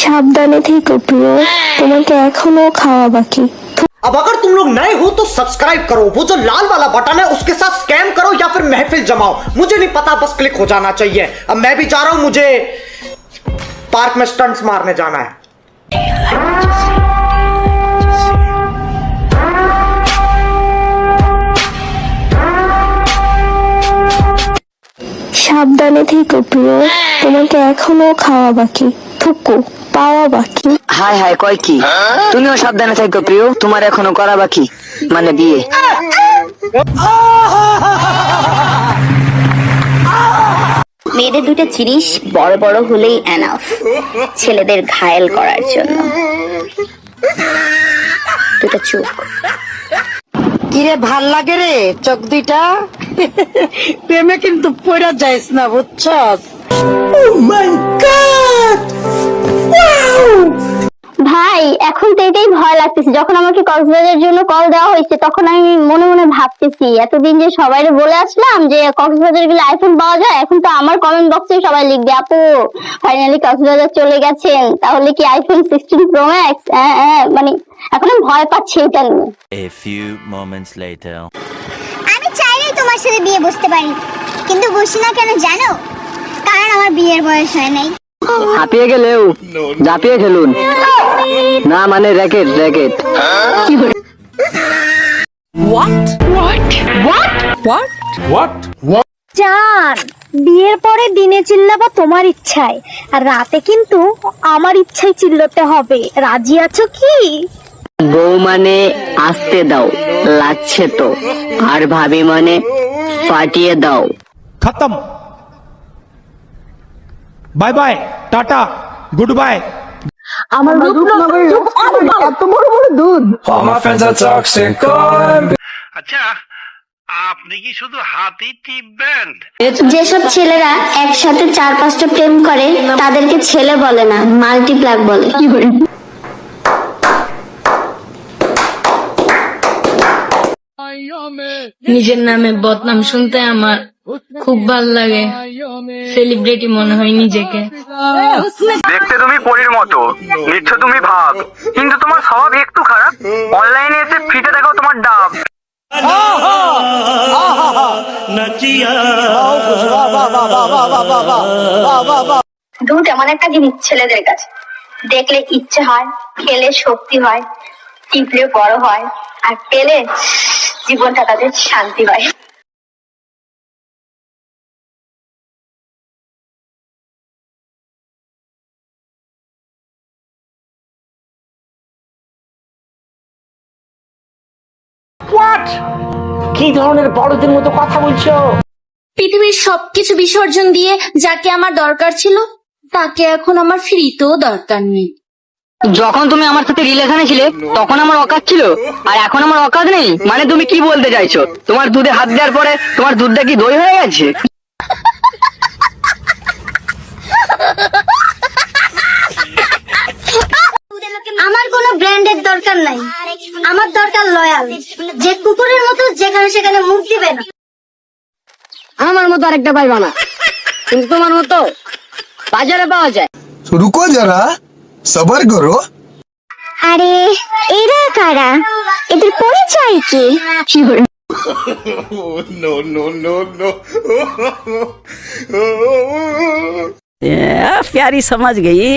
সাবধানে থেকো প্রিয় তোমাকে এখনো খাওয়া বাকি अब अगर तुम लोग नए हो तो सब्सक्राइब करो वो जो लाल वाला बटन है उसके साथ स्कैम करो या फिर महफिल जमाओ मुझे नहीं पता बस क्लिक हो जाना चाहिए अब मैं भी जा रहा हूं मुझे पार्क में स्टंट्स मारने जाना है সাবধানে থেকো প্রিয় তোমাকে এখনো খাওয়া বাকি থুকু পাওয়া বাকি। হাই হাই কয় কি? তুমিও সাবধানে থাকো প্রিয় তোমার এখনও করা বাকি মানে বিয়ে। মেয়েদের দুটো জিনিস বড় বড় হলেই এনাফ ছেলেদের ঘায়েল করার জন্য। দুটো চোখ কিরে ভালো লাগে রে চোখ দুইটা? প্রেমে কিন্তু পড়া যাইস না বুঝছস? ভাই এখন তো এটাই ভয় লাগতেছে। যখন আমাকে কক্সবাজারের জন্য কল দেওয়া হয়েছে তখন আমি মনে মনে ভাবতেছি এতদিন যে সবাই বলে আসলাম যে কক্সবাজার গেলে আইফোন পাওয়া যায় এখন তো আমার কমেন্ট বক্সে সবাই লিখবে আপু ফাইনালি কক্সবাজার চলে গেছেন তাহলে কি আইফোন সিক্সটিন প্রো ম্যাক্স মানে এখন আমি ভয় পাচ্ছি এটা নিয়ে। A few moments later. আমি চাইলেই তোমার সাথে বিয়ে বসতে পারি কিন্তু বসি না কেন জানো? কারণ আমার বিয়ের বয়স হয় নাই। হাঁপিয়ে গেলেও ঝাঁপিয়ে খেলুন। না মানে racket racket what what what what what what জান বিয়ের পরে দিনে চিল্লাবা তোমার ইচ্ছায় আর রাতে কিন্তু আমার ইচ্ছায় চিল্লাতে হবে। রাজি আছো কি? বউ মানে আসতে দাও লাগছে তো। আর ভাবি মানে ফাটিয়ে দাও। আমার রূপনগরের এত বড় বড় দুধ। আচ্ছা আপনি কি শুধু হাতি টিপবেন যেসব ছেলেরা একসাথে চার পাঁচটা প্রেম করে তাদেরকে ছেলে বলে না মাল্টিপ্লাক বলে। নিজের নামে বদনাম শুনতে আমার খুব ভালো লাগে। সেলিব্রিটি মনে হয় নিজেকে। দেখতে তুমি পরীর মতো নিচ্ছ তুমি ভাব কিন্তু তোমার স্বভাব একটু খারাপ। অনলাইনে এসে ফিতে দেখো তোমার ডাব। দুধ এমন একটা জিনিস ছেলেদের কাছে। দেখলে ইচ্ছে হয় খেলে শক্তি হয় টিপলে বড় হয় আর পেলে জীবনটা তাদের শান্তি হয়। কি ধরনের বড়দের মতো কথা বলছো? পৃথিবীর সবকিছু বিসর্জন দিয়ে যাকে আমার দরকার ছিল তাকে এখন আমার ফ্রিতেও দরকার নেই। যখন তুমি আমার সাথে রিলেশনে ছিলে তখন আমার অকাজ ছিল আর এখন আমার অকাজ নেই মানে তুমি কি বলতে চাইছো? তোমার দুধে হাত দেওয়ার পরে তোমার দুধটা কি দই হয়ে গেছে? আমার কোনো ব্র্যান্ডের দরকার নাই। আমার দরকার লয়াল যে কুকুরের মতো যেখানে সেখানে মুখ দিবে না আমার মতো আরেকটা পাইবা না কিন্তু তোমার মতো বাজারে পাওয়া যায় रुको जरा सबर करो আরে এরা কারা এদের পরিচয় কি प्यारी समझ गई